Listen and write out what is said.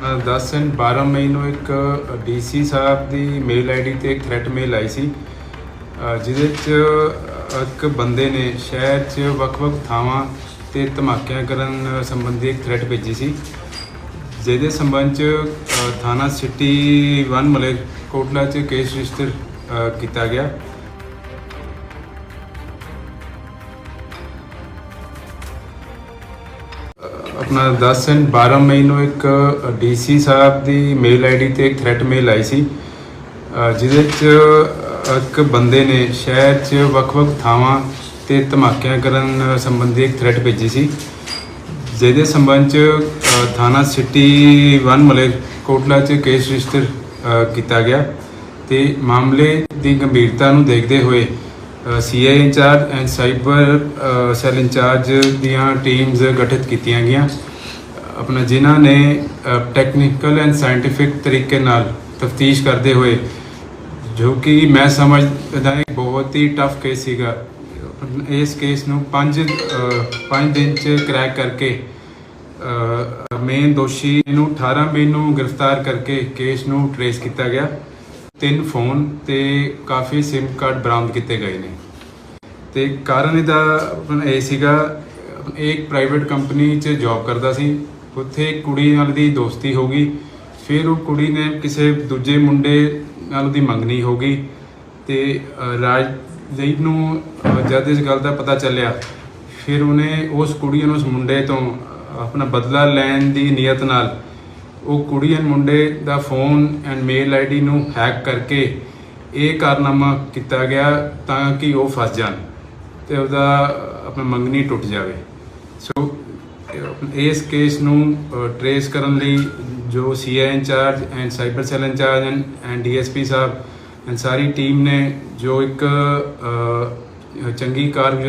10 and 12 ਮਈ ਨੂੰ ਇੱਕ DC ਸਾਹਿਬ ਦੀ mail ID ਤੇ ਇੱਕ ਥ੍ਰੈਟ ਮੇਲ ਆਈ ਸੀ ਜਿਹਦੇ ਚ ਇੱਕ ਬੰਦੇ ਨੇ ਸ਼ਹਿਰ 'ਚ ਵੱਖ-ਵੱਖ ਥਾਵਾਂ ਤੇ ਧਮਾਕਿਆਂ ਕਰਨ ਸੰਬੰਧੀ ਇੱਕ ਥ੍ਰੈਟ ਭੇਜੀ ਸੀ। ਜਿਹਦੇ ਸੰਬੰਧ ਚ ਥਾਣਾ ਸਿਟੀ 1 ਮਲੇ ਕੋਟਲਾ 'ਚ ਕੇਸ ਰਜਿਸਟਰ ਕੀਤਾ ਗਿਆ। ਆਪਣਾ 10 ਐਂਡ 12 ਮਈ ਨੂੰ ਇੱਕ ਡੀਸੀ ਸਾਹਿਬ ਦੀ ਮੇਲ ਆਈਡੀ ਤੇ ਇੱਕ ਥ੍ਰੈਟ ਮੇਲ ਆਈ ਸੀ ਅ, ਜਿਹਦੇ ਚ ਇੱਕ ਬੰਦੇ ਨੇ ਸ਼ਹਿਰ 'ਚ ਵੱਖ-ਵੱਖ ਥਾਵਾਂ ਤੇ ਧਮਾਕਿਆਂ ਕਰਨ ਸੰਬੰਧੀ ਇੱਕ ਥ੍ਰੈਟ ਭੇਜੀ ਸੀ। ਜਿਹਦੇ ਸੰਬੰਧ ਚ ਅ, ਥਾਣਾ ਸਿਟੀ 1 ਮਲੇ ਕੋਟਲਾ 'ਚ ਕੇਸ ਰਜਿਸਟਰ ਅ, ਕੀਤਾ ਗਿਆ ਤੇ ਮਾਮਲੇ ਦੀ ਗੰਭੀਰਤਾ ਨੂੰ ਦੇਖਦੇ ਹੋਏ CI incharge and cyber cell incharge ਦੀਆਂ ਟੀਮਸ ਗਠਿਤ ਕੀਤੀਆਂ ਗਈਆਂ। ਆਪਣਾ ਜਿਨ੍ਹਾਂ ਨੇ ਟੈਕਨੀਕਲ ਐਂਡ ਸਾਇੰਟੀਫਿਕ ਤਰੀਕੇ ਨਾਲ ਤਫਤੀਸ਼ ਕਰਦੇ ਹੋਏ, ਜੋ ਕਿ ਮੈਂ ਸਮਝਦਾ ਇੱਕ ਬਹੁਤ ਹੀ ਟਫ ਕੇਸ ਸੀਗਾ। ਇਸ ਕੇਸ ਨੂੰ 5 5 ਦਿਨ ਚ ਕ੍ਰੈਕ ਕਰਕੇ ਮੇਨ ਦੋਸ਼ੀ ਨੂੰ 18 ਮਈ ਨੂੰ ਗ੍ਰਿਫਤਾਰ ਕਰਕੇ ਕੇਸ ਨੂੰ ਟਰੇਸ ਕੀਤਾ ਗਿਆ। ਤਿੰਨ ਫੋਨ ਤੇ ਕਾਫੀ ਸਿਮ ਕਾਰਡ ਬਰਾਮਦ ਕੀਤੇ ਗਏ ਨੇ। ਤੇ ਕਾਰਨ ਇਹਦਾ ਆਪਣਾ ਇਹ ਸੀਗਾ ਇਹ ਇੱਕ ਪ੍ਰਾਈਵੇਟ ਕੰਪਨੀ 'ਚ ਜੌਬ ਕਰਦਾ ਸੀ। ਉੱਥੇ ਕੁੜੀ ਨਾਲ ਦੀ ਦੋਸਤੀ ਹੋ ਗਈ। ਫਿਰ ਉਹ ਕੁੜੀ ਨੇ ਕਿਸੇ ਦੂਜੇ ਮੁੰਡੇ ਨਾਲ ਉਹਦੀ ਮੰਗਣੀ ਹੋ ਗਈ। ਤੇ ਅ, ਰਾਜਦੀਪ ਨੂੰ ਜਦ ਇਸ ਗੱਲ ਦਾ ਪਤਾ ਚੱਲਿਆ ਫਿਰ ਉਹਨੇ ਉਸ ਕੁੜੀ ਨੂੰ ਉਸ ਮੁੰਡੇ ਤੋਂ ਆਪਣਾ ਬਦਲਾ ਲੈਣ ਦੀ ਨੀਅਤ ਨਾਲ ਉਹ ਕੁੜੀ ਐਂਡ ਮੁੰਡੇ ਦਾ ਫੋਨ ਐਂਡ ਮੇਲ ਆਈਡੀ ਨੂੰ ਹੈਕ ਕਰਕੇ ਇਹ ਕਾਰਨਾਮਾ ਕੀਤਾ ਗਿਆ ਤਾਂ ਕਿ ਉਹ ਫਸ ਜਾਣ ਤੇ ਉਹਦਾ ਆਪਣਾ ਮੰਗਣੀ ਟੁੱਟ ਜਾਵੇ। ਸੋ ਇਸ ਕੇਸ ਨੂੰ ਟਰੇਸ ਕਰਨ ਲਈ ਜੋ CI incharge and cyber cell incharge and DSP Sahib and ਸਾਰੀ ਟੀਮ ਨੇ ਜੋ ਇੱਕ ਚੰਗੀ ਕਾਰਗੁਜ਼ਾਰੀ